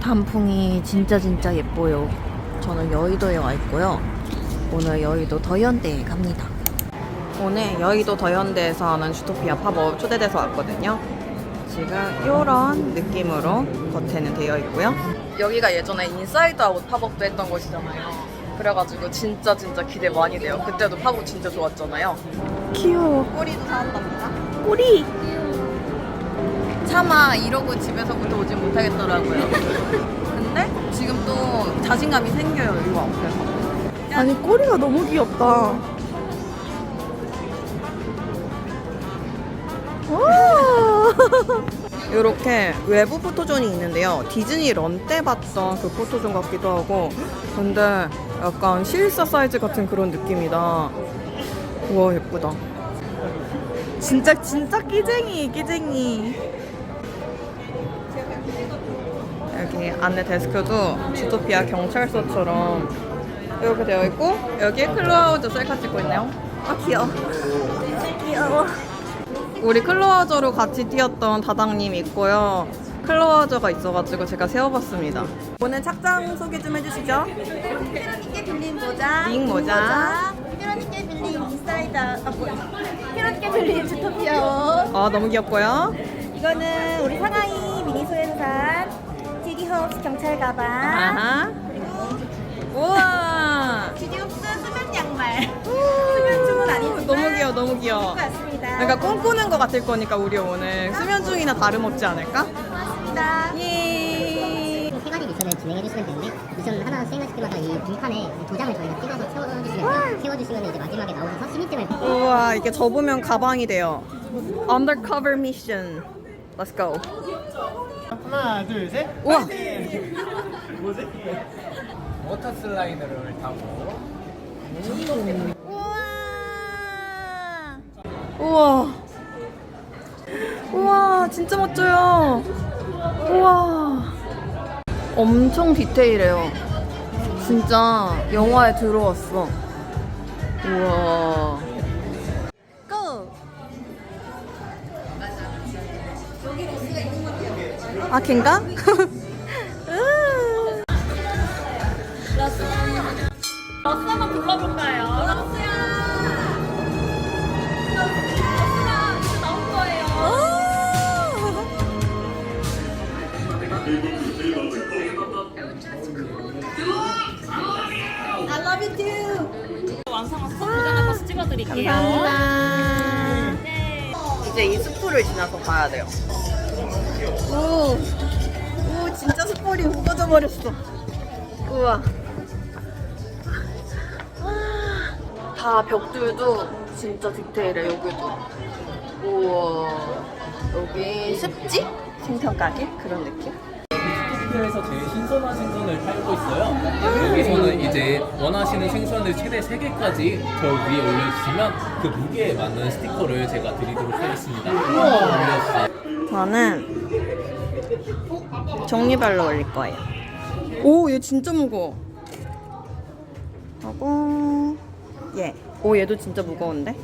단풍이 진짜 진짜 예뻐요. 저는 여의도에 와 있고요. 오늘 여의도 더현대에 갑니다. 오늘 여의도 더현대에서 하는 주토피아 팝업 초대돼서 왔거든요. 지금 이런 느낌으로 겉에는 되어 있고요. 여기가 예전에 인사이드 아웃 팝업도 했던 곳이잖아요. 그래가지고 진짜 진짜 기대 많이 돼요. 그때도 팝업 진짜 좋았잖아요. 귀여워. 꼬리도 사왔답니다. 꼬리. 차마 이러고 집에서부터 오진 못하겠더라고요. 근데 지금 또 자신감이 생겨요, 이거 앞에서. 아니, 꼬리가 너무 귀엽다. 이렇게 외부 포토존이 있는데요. 디즈니 런 때 봤던 그 포토존 같기도 하고, 근데 약간 실사 사이즈 같은 그런 느낌이다. 우와, 예쁘다. 진짜, 진짜 끼쟁이, 끼쟁이. 안내 데스크도 주토피아 경찰서처럼 이렇게 되어 있고 여기에 클로하우저 셀카 찍고 있네요. 아 귀여워. 귀여워. 우리 클로하우저로 같이 뛰었던 다당님 있고요. 클로하우저가 있어가지고 제가 세워봤습니다. 오늘 착장 소개 좀 해주시죠. 히로니께 빌린 모자, 링 모자. 히로니께 빌린 인사이드, 아 뭐야? 히로니께 빌린 주토피아 옷. 아 너무 귀엽고요. 이거는 우리 상하이 미니소에서 산 지디홉스 경찰 가방. 아하. 우와. 지디홉스 수면 양말. 수면 중은 아니지만 너무 귀여워, 너무 귀여워. 것 같습니다. 그러니까 꿈꾸는 것 같을 거니까 우리 오늘 수면 중이나 다름없지 않을까? 고맙습니다. 예. 세 가지 미션을 진행해 주시면 되는데 미션 하나 수행하실 때마다 이 빈칸에 도장을 저희가 찍어서 채워주시면 돼요. 채워주시면 이제 마지막에 나오셔서 신입증을 우와 이게 접으면 가방이 돼요. Undercover mission. Let's go. 하나 둘 셋. 우와. 뭐지? 워터 슬라이드를 타고 우와. 우와 진짜 멋져요. 우와. 엄청 디테일해요. 진짜 영화에 들어왔어. 우와. 아, 걘가? 으. 러스 한번 불러볼까요? 러스야! 러스가 진짜 나올 거예요. I love you too. 완성한 버스 찍어드릴게요. 감사합니다. 이제 이 숲을 지나서 가야 돼요. 오, 오, 진짜 숲볼이 우거져 버렸어. 우와. 와, 다 벽들도 진짜 디테일해, 여기도. 우와. 여기 습지? 생선 가게? 그런 느낌? 스토피아에서 제일 신선한 생선을 팔고 있어요. 여기서는 이제 원하시는 생선을 최대 3개까지 저 위에 올려주시면 그 무게에 맞는 스티커를 제가 드리도록 하겠습니다. 올려주세요. 저는 종류별로 올릴 거예요. 오, 얘 진짜 무거워. 하고 얘. 오, 얘도 진짜 무거운데?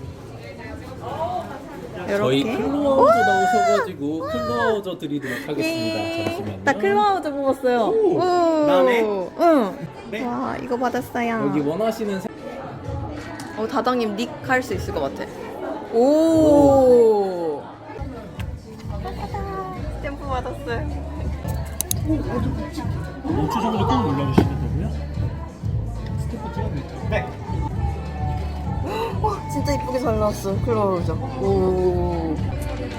저희 이렇게. 클로아우저 나오셔가지고 클로아우저 드리도록 하겠습니다. 예. 잠시만요. 나 클로아우저 뽑았어요. 오. 나네. 응. 네. 와, 이거 받았어요. 여기 원하시는 생... 어, 다당님 닉 할 수 있을 것 같아. 오. 받았어요. 5초 정도 꾹 눌러주시면 되고요. 스태프 찍어드릴게요. 네. 와, 진짜 이쁘게 잘 나왔어. 클로아우저. 오.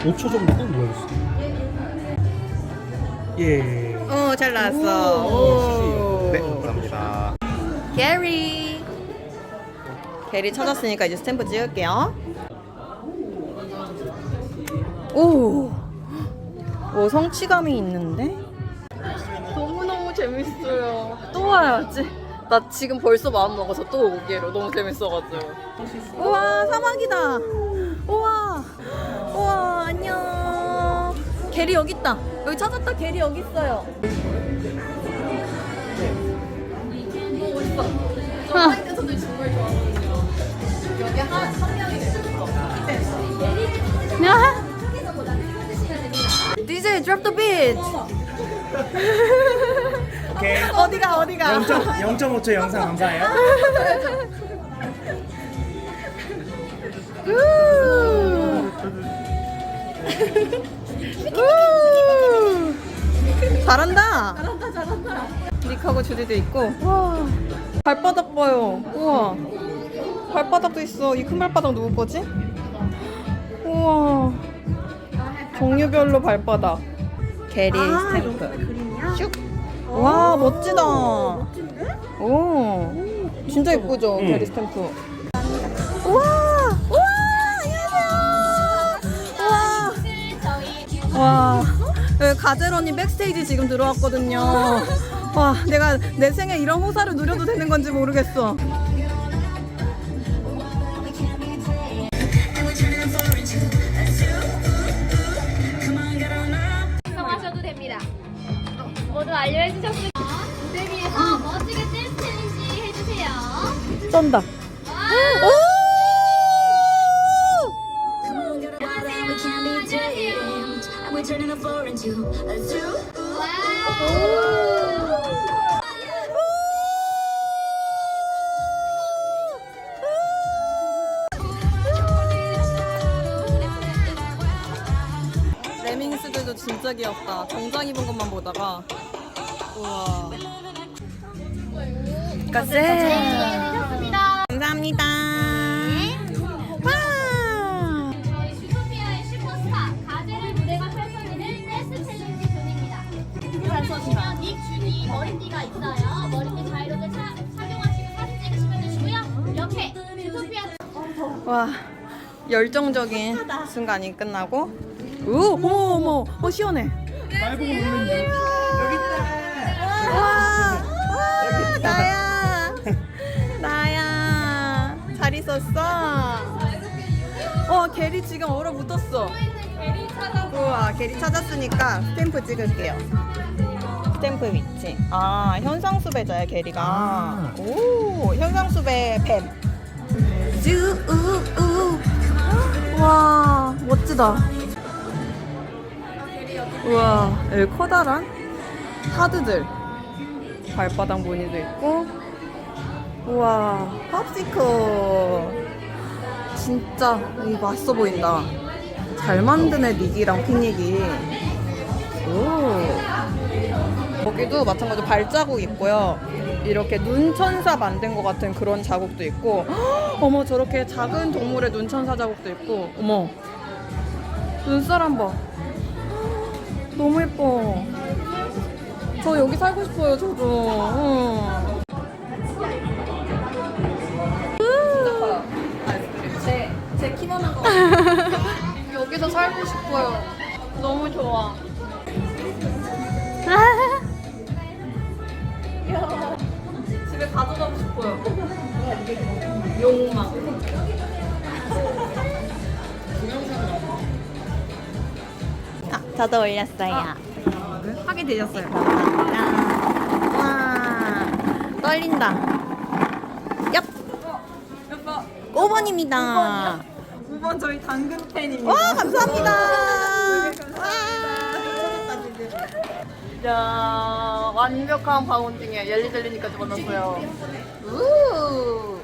5초 정도 꾹 눌러주세요. 예. 어, 잘 나왔어. 오. 네, 감사합니다. 게리. 게리 찾았으니까 이제 스탬프 찍을게요. 오. 오, 성취감이 있는데? 너무너무 재밌어요. 또 와야지. 나 지금 벌써 마음 먹어서 또 오기로 너무 재밌어가지고. 우와, 사막이다. 우와. 우와, 안녕. 게리 여기 있다. 여기 찾았다. 게리 여기 있어요. 사막에서도 정말 좋아하거든요. 여기 한, 한 명이 계셨 DJ drop the beat. 오케이. 어디가 어디가? 0.5초 영상 감사해요. 우! 잘한다. 잘한다, 잘한다. 닉하고 주디도 있고. 와, 발바닥 봐요. 우와, 발바닥도 있어. 이 큰 발바닥 누구 거지? 우와, 종류별로 발바닥. 게리 스탬프. 슉. 와, 멋지다. 오, 진짜 예쁘죠, 게리 스탬프. 우와, 우와, 안녕하세요. 우와. 와, 네, 가젤 언니 백스테이지 지금 들어왔거든요. 와, 내가 내 생에 이런 호사를 누려도 되는 건지 모르겠어. Zoo. 레밍스들도 진짜 귀엽다. 정장 입은 것만 보다가 우와. 가세. 감사합니다. 와. 저희 슈토피아의 슈퍼스타 가젤의 무대가 펼쳐지는 댄스 챌린지 존입니다. 잘 보시면 닉 준이 머리띠가 있어요. 머리띠 자유롭게 차, 착용하시고 사진 찍으시면 되시고요. 이렇게 슈토피아 와 열정적인 순간이 끝나고 오 어머 어머 어 시원해 와, 와 나야 나야 있었어? 어 게리 지금 얼어붙었어. 우와 게리 찾았으니까 스탬프 찍을게요. 스탬프 위치. 아 현상수배자야 게리가. 오 현상수배 뱀. 쭈 우 우. 와 멋지다. 우와 여기 커다란 하드들. 발바닥 무늬도 있고 우와 팝시클 진짜 이 맛있어 보인다 잘 만드네 닉이랑 픽닉이 오 거기도 마찬가지로 발자국 있고요. 이렇게 눈천사 만든 것 같은 그런 자국도 있고, 헉, 어머 저렇게 작은 동물의 눈천사 자국도 있고, 어머 눈살 한 번. 너무 예뻐. 저 여기 살고 싶어요. 저도. 응. 제 키만한 거. 여기서 살고 싶어요. 너무 좋아. 집에 가져가고 싶어요. 용막. 아, 저도 올렸어요. 하게 되셨어요. 감사합니다. 와, 떨린다. 얍! 5번입니다. 5번 저희 당근 팬입니다. 와, 감사합니다. 야, 완벽한 바운딩에 옐리젤리니까지 만났어요. 우.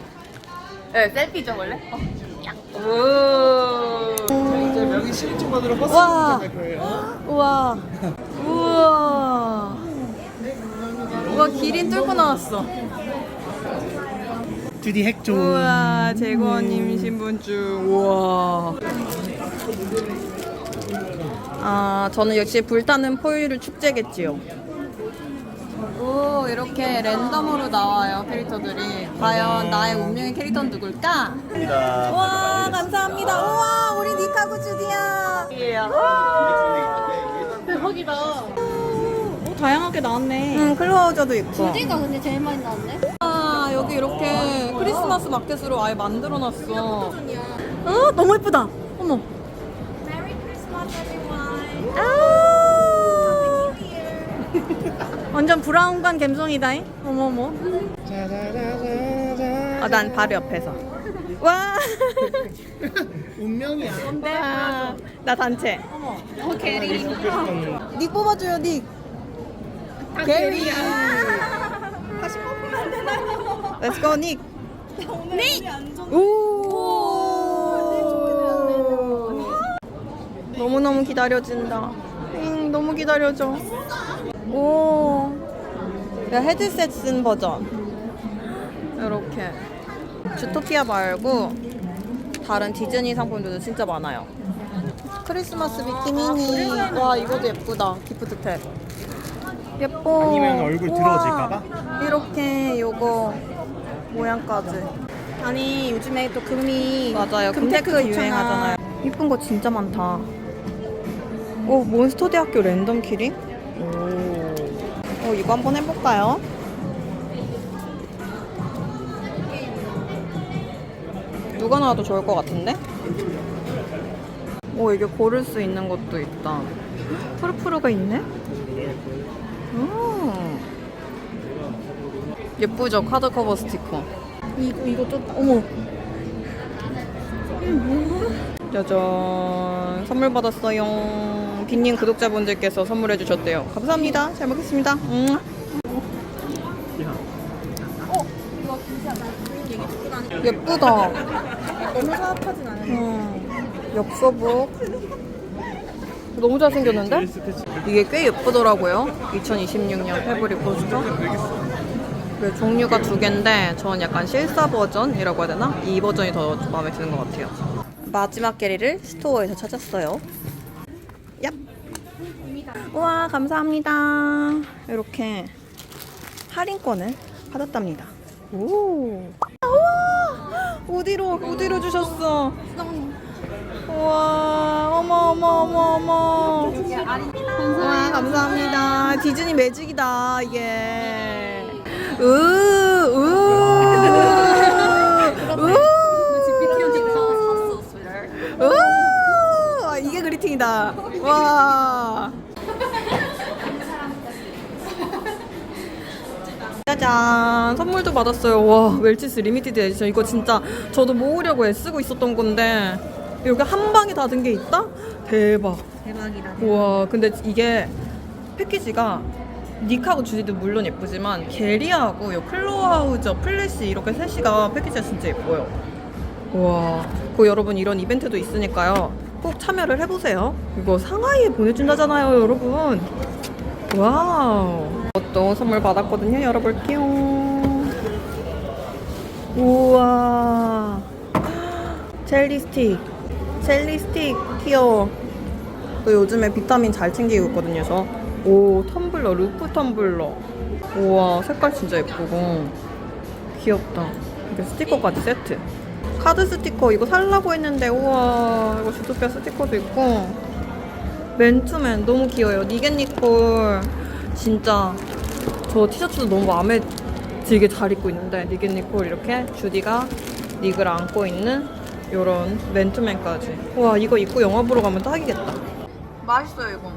네, 셀피죠, 원래? 어. 우. 이제 신인증 받으러 버스 와. 갈 거예요. 우와. 우와. 우와, 기린 뚫고 나왔어. 주디 핵종. 우와, 재건님 신분증. 우와. 아, 저는 역시 불타는 포유류 축제겠지요. 오, 이렇게 랜덤으로 나와요, 캐릭터들이. 과연 나의 운명의 캐릭터는 누굴까? 감사합니다. 와, 감사합니다. 우와, 우리 니카고 주디야. 대박이다. 오, 다양하게 나왔네. 응, 클로저도 있고. 주디가 근데 제일 많이 나왔네. 아, 여기 이렇게 크리스마스 마켓으로 아예 만들어 놨어. 어, 너무 예쁘다. 어머. 아. 완전 브라운관 감성이다잉. 어머머. 아, 난 바로 옆에서. 와. 운명이야. 와. 나 단체. 캐리. 닉 뽑아줘요 닉. 게리. 다시 뽑으면 안 되나요? Let's go 닉. 닉! 오. 너무 너무 기다려진다. 응, 너무 기다려져. 오. 야 헤드셋 쓴 버전. 이렇게. 주토피아 말고 다른 디즈니 상품들도 진짜 많아요. 크리스마스 미키 미니. 와 이것도 예쁘다. 기프트 탭. 예뻐. 아니면 얼굴 우와. 들어질까봐? 이렇게 요거 모양까지. 아니 요즘에 또 금이 맞아요. 금테크 금테크 좋잖아. 유행하잖아요. 이쁜 거 진짜 많다. 오, 몬스터 대학교 랜덤 키링? 오. 어, 이거 한번 해볼까요? 누가 나와도 좋을 것 같은데? 오, 이게 고를 수 있는 것도 있다. 푸르푸르가 있네? 예쁘죠? 카드 커버 스티커. 이거 이거 좀 어머. 짜잔. 선물 받았어요. 빈님 구독자분들께서 선물해 주셨대요. 감사합니다. 잘 먹겠습니다. 음. 예쁘다. 너무 사업하진 않은데 음. 엽서북. 너무 잘생겼는데? 이게 꽤 예쁘더라고요. 2026년 페브리 포스터 그 종류가 두 개인데 저는 약간 실사 버전이라고 해야 되나? 이 버전이 더 마음에 드는 것 같아요. 마지막 게리를 스토어에서 찾았어요. 얍. 우와 감사합니다. 이렇게 할인권을 받았답니다. 오. 우와 어디로 어디로 주셨어? 우와 어머 어머 어머 어머. 우와 감사합니다. 디즈니 매직이다 이게. 으, 아, 이게 그리팅이다. 와. 짜잔. 선물도 받았어요. 와 웰치스 리미티드 에디션. 이거 진짜 저도 모으려고 애쓰고 있었던 건데. 여기 한 방에 다 든 게 있다? 대박. 대박이다. 우와 근데 이게 패키지가 닉하고 주디도 물론 예쁘지만 게리하고 요 클로하우저 플래시 이렇게 셋이가 패키지가 진짜 예뻐요. 우와. 그 여러분 이런 이벤트도 있으니까요. 꼭 참여를 해보세요. 이거 상하이에 보내준다잖아요 여러분. 와우. 이것도 선물 받았거든요 열어볼게요. 우와. 젤리 스틱. 젤리 스틱 귀여워 또 요즘에 비타민 잘 챙기고 있거든요 저. 오 텀블러 루프 텀블러. 우와 색깔 진짜 예쁘고. 귀엽다. 이게 스티커까지 세트. 카드 스티커 이거 살라고 했는데 우와 이거 주토피아 스티커도 있고. 맨투맨 너무 귀여워요. 니겐니콜. 진짜 저 티셔츠도 너무 마음에 들게 잘 입고 있는데 니겐니콜 이렇게 주디가 닉을 안고 있는 요런 맨투맨까지. 와 이거 입고 영화 보러 가면 딱이겠다. 맛있어요 이거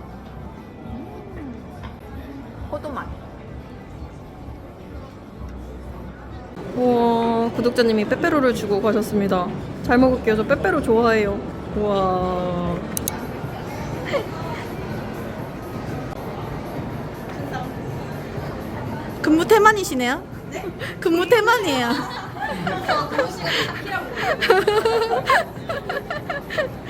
포도맛. 우와 구독자님이 빼빼로를 주고 가셨습니다. 잘 먹을게요. 저 빼빼로 좋아해요. 우와. 근무 태만이시네요? 네? 근무 태만이에요